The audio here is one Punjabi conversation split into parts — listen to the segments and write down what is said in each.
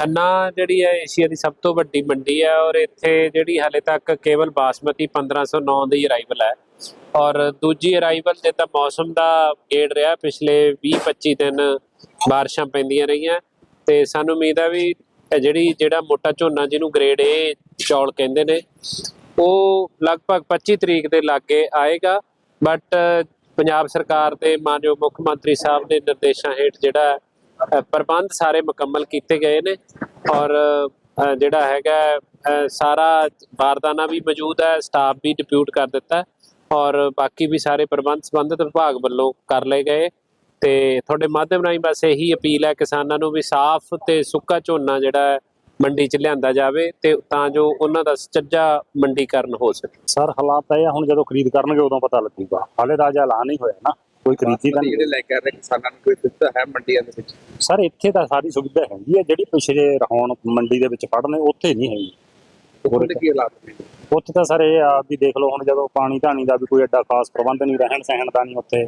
ਖੰਨਾ ਜਿਹੜੀ ਹੈ ਏਸ਼ੀਆ ਦੀ ਸਭ ਤੋਂ ਵੱਡੀ ਮੰਡੀ ਹੈ ਔਰ ਇੱਥੇ ਜਿਹੜੀ ਹਾਲੇ ਤੱਕ ਕੇਵਲ ਬਾਸਮਤੀ 1509 ਦੀ ਅਰਾਈਵਲ ਹੈ ਔਰ ਦੂਜੀ ਅਰਾਈਵਲ ਜੇ ਤਾਂ ਮੌਸਮ ਦਾ ਗੇੜ ਰਿਹਾ, ਪਿਛਲੇ 20-25 ਦਿਨ ਬਾਰਿਸ਼ਾਂ ਪੈਂਦੀਆਂ ਰਹੀਆਂ ਤੇ ਸਾਨੂੰ ਉਮੀਦ ਹੈ ਵੀ ਜਿਹੜੀ, ਜਿਹੜਾ ਮੋਟਾ ਝੋਨਾ ਜਿਹਨੂੰ ਗ੍ਰੇਡ A ਚੌਲ ਕਹਿੰਦੇ ਨੇ, ਉਹ ਲਗਭਗ 25 ਤਰੀਕ ਦੇ ਲਾਗੇ ਆਏਗਾ ਬਟ ਪੰਜਾਬ ਸਰਕਾਰ ਦੇ ਮਾਨਯੋਗ ਮੁੱਖ ਮੰਤਰੀ ਸਾਹਿਬ ਦੇ ਨਿਰਦੇਸ਼ਾਂ ਹੇਠ ਜਿਹੜਾ ਪ੍ਰਬੰਧ ਸਾਰੇ ਮੁਕੰਮਲ ਕੀਤੇ ਗਏ ਨੇ ਔਰ ਜਿਹੜਾ ਹੈਗਾ ਸਾਰਾ ਬਾਰਦਾਨਾ ਵੀ ਮੌਜੂਦ ਹੈ ਸਟਾਫ ਵੀ ਡਿਪਿਊਟ ਕਰ ਦਿੱਤਾ ਔਰ ਬਾਕੀ ਵੀ ਸਾਰੇ ਪ੍ਰਬੰਧ ਸੰਬੰਧਿਤ ਵਿਭਾਗ ਵੱਲੋਂ ਕਰ ਲਏ ਗਏ। ਤੇ ਤੁਹਾਡੇ ਮਾਧਿਅਮ ਰਾਹੀਂ ਬਸ ਇਹੀ ਅਪੀਲ ਹੈ ਕਿਸਾਨਾਂ ਨੂੰ ਵੀ ਸਾਫ਼ ਤੇ ਸੁੱਕਾ ਝੋਨਾ ਜਿਹੜਾ ਮੰਡੀ 'ਚ ਲਿਆਂਦਾ ਜਾਵੇ ਤੇ ਤਾਂ ਜੋ ਉਹਨਾਂ ਦਾ ਸੁਚੱਜਾ ਮੰਡੀਕਰਨ ਹੋ ਸਕੇ। ਸਰ, ਹਾਲਾਤ ਇਹ ਹੁਣ ਜਦੋਂ ਖਰੀਦ ਕਰਨਗੇ ਉਦੋਂ ਪਤਾ ਲੱਗੂਗਾ। ਹਾਲੇ ਤਾਂ ਅਜੇ ਐਲਾਨ ਨਹੀਂ ਹੋਇਆ ਨਾ। ਕੋਈ ਖਰੀਦੀ ਤਾਂ ਨਹੀਂ ਜਿਹੜੇ ਲੈ ਕੇ ਆ ਰਹੇ ਕਿਸਾਨਾਂ ਨੂੰ ਕੋਈ ਦਿੱਤਾ ਹੈ ਮੰਡੀਆਂ ਦੇ ਵਿੱਚ? ਸਰ ਇੱਥੇ ਤਾਂ ਸਾਰੀ ਸੁਵਿਧਾ ਹੈਗੀ ਹੈ ਜਿਹੜੀ ਪਿਛਲੇ ਹੁਣ ਮੰਡੀ ਦੇ ਵਿੱਚ ਫੜਨੇ ਉੱਥੇ ਨਹੀਂ ਹੈਗੀ। ਉਹਦੇ ਕੀ ਹਾਲਾਤ ਨੇ? ਉੱਥੇ ਤਾਂ ਸਰ ਇਹ ਆ ਵੀ ਦੇਖ ਲਓ ਹੁਣ ਜਦੋਂ ਪਾਣੀ ਧਾਣੀ ਦਾ ਵੀ ਕੋਈ ਐਡਾ ਖਾਸ ਪ੍ਰਬੰਧ ਨਹੀਂ ਰਹਿਣ ਸਹਿਣ ਦਾ ਨਹੀਂ ਉੱਥੇ।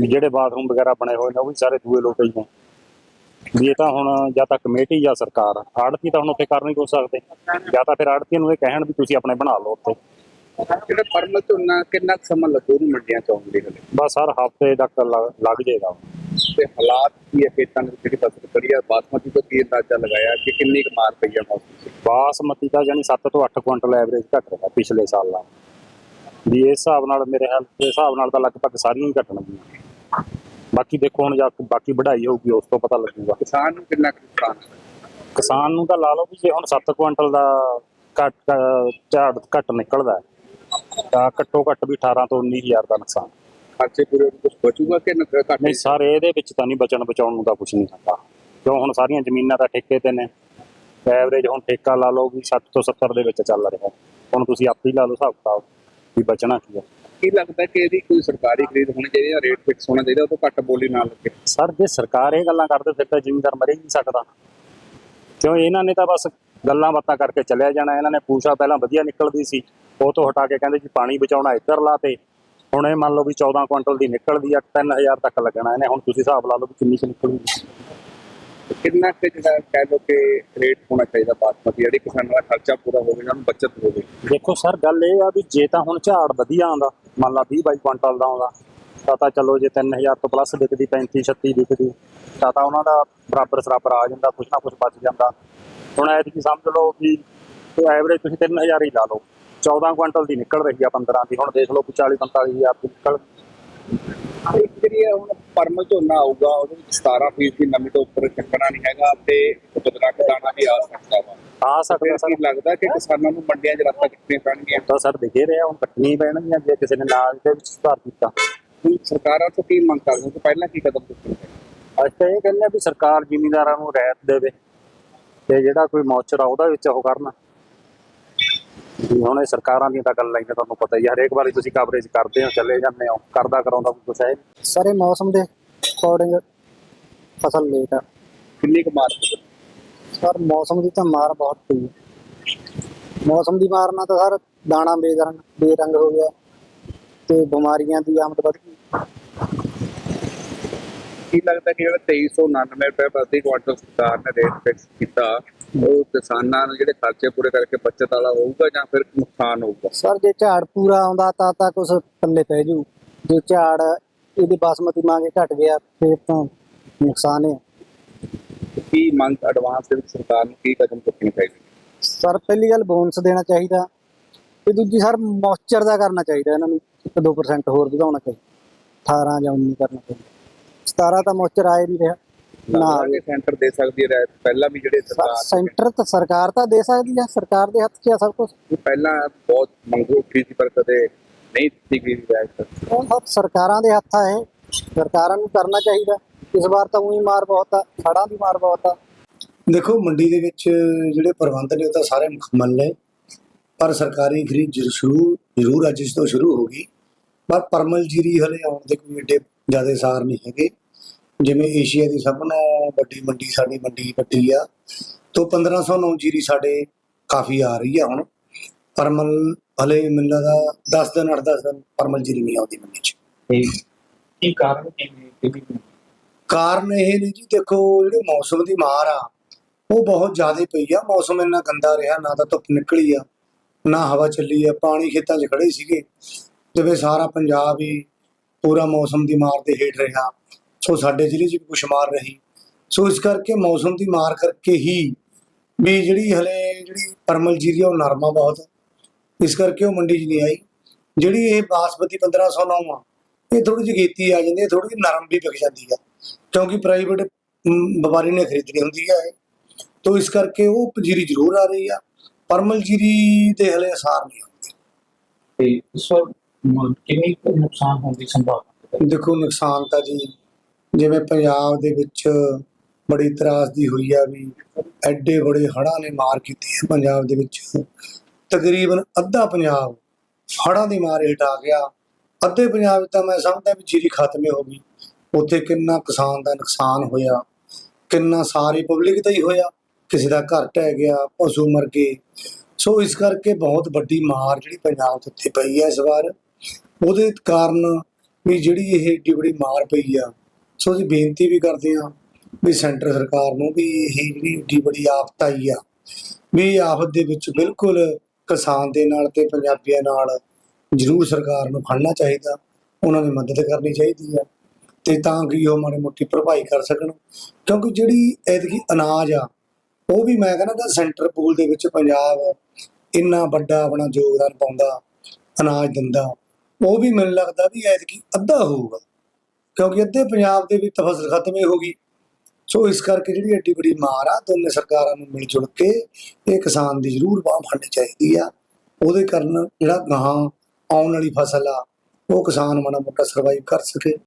ਵੀ ਜਿਹੜੇ ਬਾਥਰੂਮ ਵਗੈਰਾ ਬਣੇ ਹੋਏ ਨੇ ਉਹ ਵੀ ਸਾਰੇ ਦੂਏ ਲੋਕ ਹੀ ਨੇ। ਵੀ ਇਹ ਤਾਂ ਹੁਣ ਜਾਂ ਤਾਂ ਕਮੇਟੀ ਜਾਂ ਸਰਕਾਰ ਆੜਤੀ ਤਾਂ ਹੁਣ ਉੱਥੇ ਕਰ ਨਹੀਂ ਸਕਦੇ। ਜਾਂ ਤਾਂ ਫਿਰ ਆੜਤੀਆਂ ਨੂੰ ਇਹ ਕਹਿਣ ਵੀ ਤੁਸੀਂ ਆਪਣੇ ਬਣਾ ਲਓ ਉੱਥੇ। ਜਿਹੜਾ ਪਰਮਲ ਝੋਨਾ ਕਿੰਨਾ ਕੁ ਸਮਾਂ ਲੱਗੂ ਉਹਨੂੰ ਮੰਡੀਆਂ ਚ ਆਉਣ ਦੇ ਹਲੇ ਬਸ ਸਰ ਹਫ਼ਤੇ ਤੱਕ ਲੱਗ ਲੱਗ ਜਾਏਗਾ। ਤੇ ਹਾਲਾਤ ਕੀ ਹੈ ਖੇਤਾਂ ਵਿੱਚ? ਜਿਹੜੀ ਫਸਲ ਆ ਬਾਸਮਤੀ ਤੋਂ ਕੀ ਅੰਦਾਜ਼ਾ ਲਗਾਇਆ ਕਿ ਕਿੰਨੀ ਕੁ ਮਾਰ ਪਈ ਆ ਮੌਸਮ 'ਚ? ਬਾਸਮਤੀ ਦਾ ਜਾਨੀ 7 ਤੋਂ 8 ਕੁਇੰਟਲ ਐਵਰੇਜ ਘਟ ਰਿਹਾ ਪਿਛਲੇ ਸਾਲ। ਨਾਲ ਵੀ ਇਸ ਹਿਸਾਬ ਨਾਲ ਮੇਰੇ ਹਾਲ ਦੇ ਹਿਸਾਬ ਨਾਲ ਤਾਂ ਲਗਭਗ ਸਾਰੀਆਂ ਹੀ ਘਟਣਗੀਆਂ ਬਾਕੀ ਦੇਖੋ ਹੁਣ ਜਾ ਕੇ ਬਾਕੀ ਵਧਾਈ ਹੋਊਗੀ ਉਸ ਤੋਂ ਪਤਾ ਲੱਗੂਗਾ। ਕਿਸਾਨ ਨੂੰ ਕਿੰਨਾ ਕੁ ਨੁਕਸਾਨ ਕਿਸਾਨ ਨੂੰ ਤਾਂ ਲਾ ਲਓ ਵੀ ਜੇ ਹੁਣ 7 ਕੁਇੰਟਲ ਦਾ ਘੱਟ ਝਾੜ ਘੱਟ ਨਿਕਲਦਾ ਹੈ, ਤਾਂ ਘੱਟੋ ਘੱਟ ਵੀ 18 ਤੋਂ 19000 ਦਾ ਨੁਕਸਾਨ। ਖਰਚੇ ਪੂਰੇ ਕੁਝ ਬਚੂਗਾ ਕਿ ਨਾ ਘੱਟ ਨਹੀਂ ਸਾਰੇ ਇਹਦੇ ਵਿੱਚ ਤਾਂ ਨਹੀਂ ਬਚਣ ਬਚਾਉਣ ਨੂੰ ਤਾਂ ਕੁਝ ਨਹੀਂ ਹੁੰਦਾ। ਕਿਉਂ ਹੁਣ ਸਾਰੀਆਂ ਜ਼ਮੀਨਾਂ ਤਾਂ ਠੇਕੇ ਤੇ ਨੇ। ਐਵਰੇਜ ਹੁਣ ਠੇਕਾ ਲਾ ਲਓ ਵੀ 60 ਤੋਂ 70 ਦੇ ਵਿੱਚ ਚੱਲ ਰਿਹਾ। ਹੁਣ ਤੁਸੀਂ ਆਪੇ ਹੀ ਲਾ ਲਓ ਹਿਸਾਬ ਕਿਤਾਬ ਵੀ ਬਚਣਾ ਕੀ ਹੈ। ਕੀ ਲੱਗਦਾ ਕਿ ਇਹਦੀ ਕੋਈ ਸਰਕਾਰੀ ਖਰੀਦ ਹੋਣੀ ਚਾਹੀਦੀ ਹੈ ਰੇਟ ਫਿਕਸ ਹੋਣਾ ਚਾਹੀਦਾ ਉਹ ਤੋਂ ਘੱਟ ਬੋਲੀ ਨਾ ਲੱਗੇ? ਸਰ ਜੇ ਸਰਕਾਰ ਇਹ ਗੱਲਾਂ ਕਰਦੇ ਫਿਰ ਤਾਂ ਜ਼ਿਮੀਂਦਾਰ ਮਰੇ ਨਹੀਂ ਸਕਦਾ। ਕਿਉਂ ਇਹਨਾਂ ਨੇ ਤਾਂ ਬਸ ਗੱਲਾਂ ਬਾਤਾਂ ਕਰਕੇ ਚੱਲਿਆ ਜਾਣਾ। ਇਹਨਾਂ ਨੇ ਪੂਛਾ ਪਹਿਲਾਂ ਵਧੀਆ ਨਿਕਲਦੀ ਸੀ। ਉਹ ਤੋਂ ਹਟਾ ਕੇ ਕਹਿੰਦੇ ਜੀ ਪਾਣੀ ਬਚਾਉਣਾ ਇੱਧਰ ਲਾ ਤੇ। ਹੁਣ ਇਹ ਮੰਨ ਲਓ ਵੀ 14 ਕੁਇੰਟਲ ਦੀ ਨਿਕਲਦੀ ਆ 3000 ਤੱਕ ਲੱਗਣਾ ਇਹਨੇ। ਹੁਣ ਤੁਸੀਂ ਹਿਸਾਬ ਲਾ ਲਓ ਵੀ ਕਿੰਨੀ ਕੁ ਨਿਕਲੂਗੀ। ਕਿੰਨਾ ਕੁ ਜਿਹੜਾ ਕਹਿ ਲਓ ਕਿ ਰੇਟ ਹੋਣਾ ਚਾਹੀਦਾ ਬਾਸਮਤੀ ਜਿਹੜੀ ਕਿਸਾਨਾਂ ਦਾ ਖਰਚਾ ਪੂਰਾ ਹੋਵੇ ਉਹਨਾਂ ਨੂੰ ਬਚਤ ਹੋਵੇ। ਦੇਖੋ ਸਰ ਗੱਲ ਇਹ ਆ ਵੀ ਜੇ ਤਾਂ ਹੁਣ ਝਾੜ ਵਧੀਆ ਆਉਂਦਾ ਮੰਨ ਲਾ 20 22 ਕੁਇੰਟਲ ਦਾ ਆਉਂਦਾ ਤਾਂ ਤਾਂ ਚਲੋ ਜੇ 3000 ਤੋਂ ਪਲੱਸ ਵਿਕਦੀ 35 36 ਵਿਕਦੀ ਤਾਂ ਤਾਂ ਉਹਨਾਂ ਦਾ ਬਰਾਬਰ ਸਰਾਬਰ ਆ ਜਾਂਦਾ ਕੁਛ ਨਾ ਕੁਛ ਬਚ ਜਾਂਦਾ। ਹੁਣ ਐਤਕੀ ਸਮਝ ਲਓ ਵੀ ਐਵਰੇਜ ਤੁਸੀਂ 3000 ਹੀ ਲਾ ਲਓ। 14 ਕੁਇੰਟਲ ਦੀ ਨਿਕਲ ਰਹੀ ਆ 15 ਦੀ। ਹੁਣ ਦੇਖ ਲਓ ਕਿ 40 45000 ਦੀ ਨਿਕਲ ਇੱਕ ਜਿਹੜੀ ਹੁਣ ਪਰਮਲ ਝੋਨਾ ਆਊਗਾ ਉਹਦੇ ਵਿੱਚ 17 ਫੀਸ ਦੀ ਨਮੀ ਤੋਂ ਉੱਪਰ ਚੱਕਣਾ ਨਹੀਂ ਹੈਗਾ ਤੇ ਬਦਲਾ ਘਟਾਣਾ ਵੀ ਆ ਸਕਦਾ ਵਾ। ਆ ਸਕਦਾ ਸਰ। ਲੱਗਦਾ ਕਿ ਕਿਸਾਨਾਂ ਨੂੰ ਮੰਡੀਆਂ 'ਚ ਰਸਤਾ ਕਿੱਥੇ ਪੈਣਗੀਆਂ? ਤਾਂ ਸਰ ਦਿਖੇ ਰਿਹਾ ਹੁਣ ਕੱਟਣੀ ਪੈਣਗੀਆਂ ਜੇ ਕਿਸੇ ਨੇ ਨਾਲ ਦੇ ਵਿੱਚ ਸੁਧਾਰ ਕੀਤਾ। ਸਰਕਾਰਾਂ ਤੋਂ ਕੀ ਮੰਗ ਕਰਦੇ ਹੋ ਕਿ ਪਹਿਲਾਂ ਕੀ ਕਦਮ ਚੁੱਕਣੇ? ਅੱਜ ਤਾਂ ਇਹ ਕਹਿੰਦੇ ਆ ਵੀ ਸਰਕਾਰ ਜ਼ਿਮੀਂਦਾਰਾਂ ਨੂੰ ਰਹਿਤ ਦੇਵੇ ਤੇ ਜਿਹੜਾ ਕੋਈ ਮੌਚਰ ਆ ਉਹਦਾ ਵਿੱਚ ਉਹ ਕਰਨ। ਹੁਣ ਇਹ ਸਰਕਾਰਾਂ ਦੀਆਂ ਤਾਂ ਗੱਲਾਂ ਹੀ ਨੇ ਤੁਹਾਨੂੰ ਪਤਾ ਹੀ ਆ ਹਰੇਕ ਵਾਰੀ ਤੁਸੀਂ ਕਵਰੇਜ ਕਰਦੇ ਹੋ ਚੱਲੇ ਜਾਂਦੇ ਹੋ ਕਰਦਾ ਕਰਾਉਂਦਾ ਕੁਝ ਹੈ। ਸਾਰੇ ਮੌਸਮ ਦੇ ਅਕੋਰਡਿੰਗ ਫਸਲ ਲੇਟ ਆ ਕਿੰਨੀ ਕੁ ਮਾਰ ਪਈ? ਸਰ ਮੌਸਮ ਦੀ ਤਾਂ ਮਾਰ ਬਹੁਤ ਪਈ ਹੈ ਮੌਸਮ ਦੀ ਮਾਰ ਨਾਲ ਤਾਂ ਸਰ ਦਾਣਾ ਬੇਰੰਗ ਬੇਰੰਗ ਹੋ ਗਿਆ ਤੇ ਬਿਮਾਰੀਆਂ ਦੀ ਆਮਦ ਵਧ ਗਈ ਕੀ ਲੱਗਦਾ ਕਿ ਜਿਹੜਾ 2399 ਰੁਪਏ ਪ੍ਰਤੀ ਕੁਆਂਟਲ ਸਰਕਾਰ ਨੇ ਰੇਟ ਫਿਕਸ ਕੀਤਾ ਉਹ ਕਿਸਾਨਾਂ ਨੂੰ ਜਿਹੜੇ ਖਰਚੇ ਪੂਰੇ ਕਰਕੇ ਬਚਤ ਵਾਲਾ ਹੋਊਗਾ ਜਾਂ ਫਿਰ ਨੁਕਸਾਨ ਹੋਊਗਾ? ਸਰ ਜੇ ਝਾੜ ਪੂਰਾ ਆਉਂਦਾ ਤਾਂ ਤਾਂ ਕੁਝ ਪੱਲੇ ਪੈ ਜੂ। ਜੇ ਝਾੜ ਇਹਦੀ ਬਾਸਮਤੀ ਮੰਗੇ ਘਟ ਗਿਆ ਫਿਰ ਤਾਂ ਨੁਕਸਾਨ ਹੈ। ਕੀ ਮੰਗ ਐਡਵਾਂਸ ਦੇ ਵਿੱਚ ਸਰਕਾਰ ਨੂੰ ਕੀ ਕਦਮ ਚੁੱਕਣੇ ਚਾਹੀਦੇ? ਸਰ ਪਹਿਲੀ ਗੱਲ ਬੋਨਸ ਦੇਣਾ ਚਾਹੀਦਾ ਤੇ ਦੂਜੀ ਸਰ ਮੌਇਸਚਰ ਦਾ ਕਰਨਾ ਚਾਹੀਦਾ ਇਹਨਾਂ ਨੂੰ 1-2% ਹੋਰ ਵਧਾਉਣਾ ਚਾਹੀਦਾ। 18 ਜਾਂ 19 ਕਰਨਾ ਚਾਹੀਦਾ। 17 ਤਾਂ ਮੌਇਸਚਰ ਆਏ ਨਹੀਂ ਰਿਹਾ। ਨਾ ਕਿ ਸੈਂਟਰ ਦੇ ਸਕਦੀ ਹੈ ਰਿਆਇਤ ਪਹਿਲਾਂ ਵੀ ਜਿਹੜੇ ਸਰ ਸਰਕਾਰ ਸੈਂਟਰ ਤਾਂ ਸਰਕਾਰ ਤਾਂ ਦੇ ਸਕਦੀ ਹੈ ਸਰਕਾਰ ਦੇ ਹੱਥ 'ਚ ਆ ਸਭ ਕੁਝ ਪਹਿਲਾਂ ਬਹੁਤ ਮੰਗੋ ਉੱਠੀ ਸੀ ਪਰ ਕਦੇ ਨਹੀਂ ਦਿੱਤੀ ਗਈ ਰਿਆਇਤ ਉਹ ਸਭ ਸਰਕਾਰਾਂ ਦੇ ਹੱਥ ਆ ਇਹ ਸਰਕਾਰਾਂ ਨੂੰ ਕਰਨਾ ਚਾਹੀਦਾ। ਇਸ ਵਾਰ ਤਾਂ ਉਹੀ ਮਾਰ ਬਹੁਤ ਆ ਹੜ੍ਹਾਂ ਦੀ ਮਾਰ ਬਹੁਤ ਆ। ਦੇਖੋ ਮੰਡੀ ਦੇ ਵਿੱਚ ਜਿਹੜੇ ਪ੍ਰਬੰਧ ਨੇ ਉਹ ਤਾਂ ਸਾਰੇ ਮੁਕੰਮਲ ਨੇ। ਪਰ ਸਰਕਾਰੀ ਖਰੀਦ ਜ਼ਰ- ਸ਼ੁਰੂ ਜ਼ਰੂਰ ਅੱਜ ਤੋਂ ਸ਼ੁਰੂ ਹੋ ਗਈ। ਪਰ ਪਰਮਲ ਜੀਰੀ ਹਲੇ ਆਉਣ ਦੇ ਕੋਈ ਏਡੇ ਜ਼ਿਆਦਾ ਸਾਰ ਨਹੀਂ ਹੈਗੇ। ਜਿਵੇਂ ਏਸ਼ੀਆ ਦੀ ਸਭ ਨਾਲੋਂ ਵੱਡੀ ਮੰਡੀ ਸਾਡੀ ਮੰਡੀ ਵੱਡੀ ਆ ਤੋਂ 1509 ਜੀਰੀ ਸਾਡੇ ਕਾਫੀ ਆ ਰਹੀ ਆ ਹੁਣ। ਪਰਮਲ ਹਲੇ ਮੈਨੂੰ ਲੱਗਦਾ 10 ਦਿਨ 8-10 ਦਿਨ ਪਰਮਲ ਜੀਰੀ ਨਹੀਂ ਆਉਂਦੀ ਮੰਡੀ 'ਚ। ਕੀ ਕਾਰਨ ਕੀ ਕਾਰਨ ਇਹ ਨੇ ਜੀ ਦੇਖੋ ਜਿਹੜੇ ਮੌਸਮ ਦੀ ਮਾਰ ਆ ਉਹ ਬਹੁਤ ਜ਼ਿਆਦਾ ਪਈ ਆ। ਮੌਸਮ ਇੰਨਾ ਗੰਦਾ ਰਿਹਾ ਨਾ ਤਾਂ ਧੁੱਪ ਨਿਕਲੀ ਆ ਨਾ ਹਵਾ ਚੱਲੀ ਆ। ਪਾਣੀ ਖੇਤਾਂ 'ਚ ਖੜੇ ਸੀਗੇ। ਜਿਵੇਂ ਸਾਰਾ ਪੰਜਾਬ ਹੀ ਪੂਰਾ ਮੌਸਮ ਦੀ ਮਾਰ ਦੇ ਹੇਠ ਰਿਹਾ। ਸੋ ਸਾਡੇ ਜ਼ਿਲ੍ਹੇ 'ਚ ਵੀ ਕੁਛ ਮਾਰ ਰਹੀ। ਸੋ ਇਸ ਕਰਕੇ ਮੌਸਮ ਦੀ ਮਾਰ ਕਰਕੇ ਹੀ ਵੀ ਜਿਹੜੀ ਹਲੇ ਜਿਹੜੀ ਪਰਮਲ ਜੀਰੀ ਉਹ ਨਰਮਾ ਬਹੁਤ ਇਸ ਕਰਕੇ ਉਹ ਮੰਡੀ 'ਚ ਨਹੀਂ ਆਈ। ਜਿਹੜੀ ਇਹ ਬਾਸਮਤੀ 1509 ਆ ਇਹ ਥੋੜੀ ਜਿਹੀ ਗੀਤੀ ਆ ਜਾਂਦੀ ਹੈ ਥੋੜੀ ਜਿਹੀ ਨਰਮ ਵੀ ਵਿਕ ਜਾਂਦੀ ਆ। ਕਿਉਂਕਿ ਪ੍ਰਾਈਵੇਟ ਵਪਾਰੀ ਨੇ ਖਰੀਦਣੀ ਹੁੰਦੀ ਹੈ ਇਹ। ਤੋ ਇਸ ਕਰਕੇ ਉਹ ਪੰਜੀਰੀ ਜ਼ਰੂਰ ਆ ਰਹੀ ਆ। ਪਰਮਲ ਜੀਰੀ ਦੇ ਹਲੇ ਅਸਾਰ ਨਹੀਂ ਆਉਂਦੇ ਤੇ ਇਸ ਵਾਰ ਕਿੰਨੀ ਨੁਕਸਾਨ ਹੋਣ ਦੀ ਸੰਭਾਵਨਾ ਹੈ? ਦੇਖੋ ਨੁਕਸਾਨ ਤਾਂ ਜੀ ਜਿਵੇਂ ਪੰਜਾਬ ਦੇ ਵਿੱਚ ਬੜੀ ਤਰਾਸਦੀ ਹੋਈ ਆ ਵੀ ਐਡੇ ਬੜੇ ਹੜ੍ਹਾਂ ਨੇ ਮਾਰ ਕੀਤੀ ਹੈ ਪੰਜਾਬ ਦੇ ਵਿੱਚ। ਤਕਰੀਬਨ ਅੱਧਾ ਪੰਜਾਬ ਹੜ੍ਹਾਂ ਦੀ ਮਾਰ ਹਟਾ ਗਿਆ। ਅੱਧੇ ਪੰਜਾਬ ਤਾਂ ਮੈਂ ਸਮਝਦਾ ਵੀ ਜੀਰੀ ਖਤਮ ਹੋ ਗਈ। ਉੱਥੇ ਕਿੰਨਾ ਕਿਸਾਨ ਦਾ ਨੁਕਸਾਨ ਹੋਇਆ, ਕਿੰਨਾ ਸਾਰੀ ਪਬਲਿਕ ਦਾ ਹੀ ਹੋਇਆ, ਕਿਸੇ ਦਾ ਘਰ ਢਹਿ ਗਿਆ, ਪਸ਼ੂ ਮਰ ਗਏ। ਸੋ ਇਸ ਕਰਕੇ ਬਹੁਤ ਵੱਡੀ ਮਾਰ ਜਿਹੜੀ ਪੰਜਾਬ ਦੇ ਉੱਤੇ ਪਈ ਹੈ ਇਸ ਵਾਰ। ਉਹਦੇ ਕਾਰਨ ਵੀ ਜਿਹੜੀ ਇਹ ਏਡੀ ਬੜੀ ਮਾਰ ਪਈ ਆ ਸੋ ਅਸੀਂ ਬੇਨਤੀ ਵੀ ਕਰਦੇ ਹਾਂ ਵੀ ਸੈਂਟਰ ਸਰਕਾਰ ਨੂੰ ਵੀ ਇਹ ਜਿਹੜੀ ਏਡੀ ਬੜੀ ਆਫਤ ਆਈ ਆ, ਵੀ ਇਹ ਆਫਤ ਦੇ ਵਿੱਚ ਬਿਲਕੁਲ ਕਿਸਾਨ ਦੇ ਨਾਲ ਤੇ ਪੰਜਾਬੀਆਂ ਨਾਲ ਜ਼ਰੂਰ ਸਰਕਾਰ ਨੂੰ ਖੜਨਾ ਚਾਹੀਦਾ, ਉਹਨਾਂ ਦੀ ਮਦਦ ਕਰਨੀ ਚਾਹੀਦੀ ਆ ਤੇ ਤਾਂ ਕਿ ਉਹ ਮਾੜੀ ਮੋਟੀ ਭਰਪਾਈ ਕਰ ਸਕਣ, ਕਿਉਂਕਿ ਜਿਹੜੀ ਐਤਕੀ ਅਨਾਜ ਆ, ਉਹ ਵੀ ਮੈਂ ਕਹਿੰਦਾ ਸੈਂਟਰ ਪੂਲ ਦੇ ਵਿੱਚ ਪੰਜਾਬ ਇੰਨਾ ਵੱਡਾ ਆਪਣਾ ਯੋਗਦਾਨ ਪਾਉਂਦਾ, ਅਨਾਜ ਦਿੰਦਾ, ਉਹ ਵੀ ਮੈਨੂੰ ਲੱਗਦਾ ਵੀ ਐਤਕੀ ਅੱਧਾ ਹੋਊਗਾ। ਕਿਉਂਕਿ ਅੱਧੇ ਪੰਜਾਬ ਦੇ ਵਿੱਚ ਤਾਂ ਫਸਲ ਖਤਮ ਹੀ ਹੋ ਗਈ। ਸੋ ਇਸ ਕਰਕੇ ਜਿਹੜੀ ਐਡੀ ਬੜੀ ਮਾਰ ਆ, ਦੋਨੇ ਸਰਕਾਰਾਂ ਨੂੰ ਮਿਲ ਜੁਲ ਕੇ ਇਹ ਕਿਸਾਨ ਦੀ ਜ਼ਰੂਰ ਬਾਹ ਫੜਨੀ ਚਾਹੀਦੀ ਆ। ਉਹਦੇ ਕਾਰਨ ਜਿਹੜਾ ਗਾਹਾਂ ਆਉਣ ਵਾਲੀ ਫਸਲ ਆ, ਉਹ ਕਿਸਾਨ ਮਾੜਾ ਮੋਟਾ ਸਰਵਾਈਵ ਕਰ ਸਕੇ।